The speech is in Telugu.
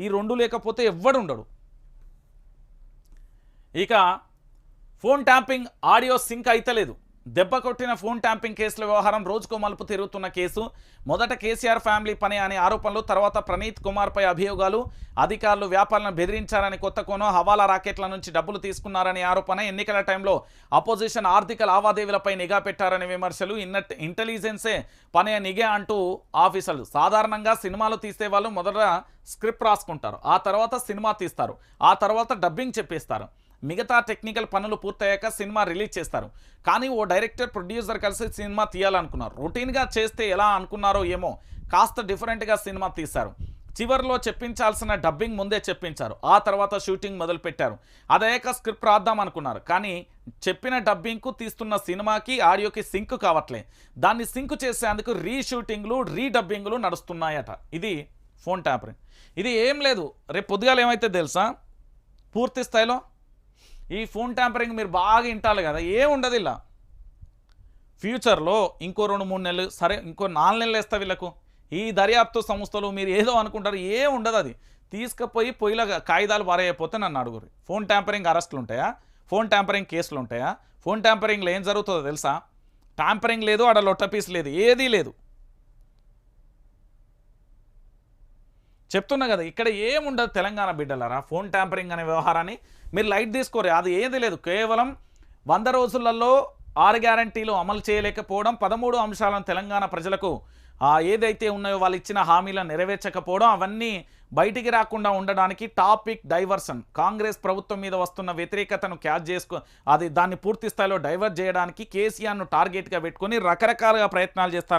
ఈ రెండు లేకపోతే ఎవ్వడు ఉండడు. ఇక ఫోన్ ట్యాంపింగ్ ఆడియో సింక్ అయితలేదు. దెబ్బ కొట్టిన ఫోన్ ట్యాంపింగ్ కేసుల వ్యవహారం రోజుకో మలుపు తిరుగుతున్న కేసు. మొదట కేసీఆర్ ఫ్యామిలీ పని అనే ఆరోపణలు తర్వాత ప్రణీత్ కుమార్పై అభియోగాలు అధికారులు వ్యాపారులను బెదిరించారని కొత్త కోణం హవాలా రాకెట్ల నుంచి డబ్బులు తీసుకున్నారనే ఆరోపణ ఎన్నికల టైంలో అపోజిషన్ ఆర్థిక లావాదేవీలపై నిఘా పెట్టారనే విమర్శలు ఇన్నట్ ఇంటెలిజెన్సే పనే నిఘా అంటూ ఆఫీసర్లు. సాధారణంగా సినిమాలు తీసే వాళ్ళు మొదట స్క్రిప్ట్ రాసుకుంటారు ఆ తర్వాత సినిమా తీస్తారు ఆ తర్వాత డబ్బింగ్ చెప్పేస్తారు. మిగతా టెక్నికల్ పనులు పూర్తయ్యాక సినిమా రిలీజ్ చేస్తారు. కానీ ఓ డైరెక్టర్ ప్రొడ్యూసర్ కలిసి సినిమా తీయాలనుకున్నారు. రొటీన్గా చేస్తే ఎలా అనుకున్నారో ఏమో కాస్త డిఫరెంట్గా సినిమా తీశారు. చివరిలో చెప్పించాల్సిన డబ్బింగ్ ముందే చెప్పించారు. ఆ తర్వాత షూటింగ్ మొదలుపెట్టారు. అదయ్యాక స్క్రిప్ట్ రాద్దాం అనుకున్నారు. కానీ చెప్పిన డబ్బింగ్కు తీస్తున్న సినిమాకి ఆడియోకి సింక్ కావట్లే. దాన్ని సింక్ చేసేందుకు రీషూటింగ్లు రీడబ్బింగ్లు నడుస్తున్నాయట. ఇది ఫోన్ ట్యాపరింగ్ ఇది ఏం లేదు. రేపు పొద్దుగాల ఏమైతే తెలుసా? పూర్తి స్థాయిలో ఈ ఫోన్ ట్యాంపరింగ్ మీరు బాగా వింటాలి కదా ఏముండదు ఉండదు ఇలా. ఫ్యూచర్లో ఇంకో రెండు మూడు నెలలు సరే ఇంకో నాలుగు నెలలు వేస్తా వీళ్ళకు. ఈ దర్యాప్తు సంస్థలు మీరు ఏదో అనుకుంటారు ఏ ఉండదు అది. తీసుకుపోయి పొయ్యిల కాగితాలు పారైపోతే నన్ను అడుగురు ఫోన్ ట్యాంపరింగ్ అరెస్టులు ఉంటాయా? ఫోన్ ట్యాంపరింగ్ కేసులు ఉంటాయా? ఫోన్ ట్యాంపరింగ్లో ఏం జరుగుతుందో తెలుసా? ట్యాంపరింగ్ లేదు ఆడ లొట్టపీస్ లేదు ఏదీ లేదు. చెప్తున్నా కదా ఇక్కడ ఏముండదు తెలంగాణ బిడ్డలారా? ఫోన్ ట్యాంపరింగ్ అనే వ్యవహారాన్ని మీరు లైట్ తీసుకోరు అది ఏది లేదు. కేవలం వంద రోజులలో ఆరు గ్యారంటీలు అమలు చేయలేకపోవడం పదమూడు అంశాలను తెలంగాణ ప్రజలకు ఏదైతే ఉన్నాయో వాళ్ళు ఇచ్చిన హామీలను నెరవేర్చకపోవడం అవన్నీ బయటికి రాకుండా ఉండడానికి టాపిక్ డైవర్షన్. కాంగ్రెస్ ప్రభుత్వం మీద వస్తున్న వ్యతిరేకతను క్యాచ్ చేసుకో అది దాన్ని పూర్తి స్థాయిలో డైవర్ట్ చేయడానికి కేసీఆర్ను టార్గెట్గా పెట్టుకొని రకరకాలుగా ప్రయత్నాలు చేస్తారు.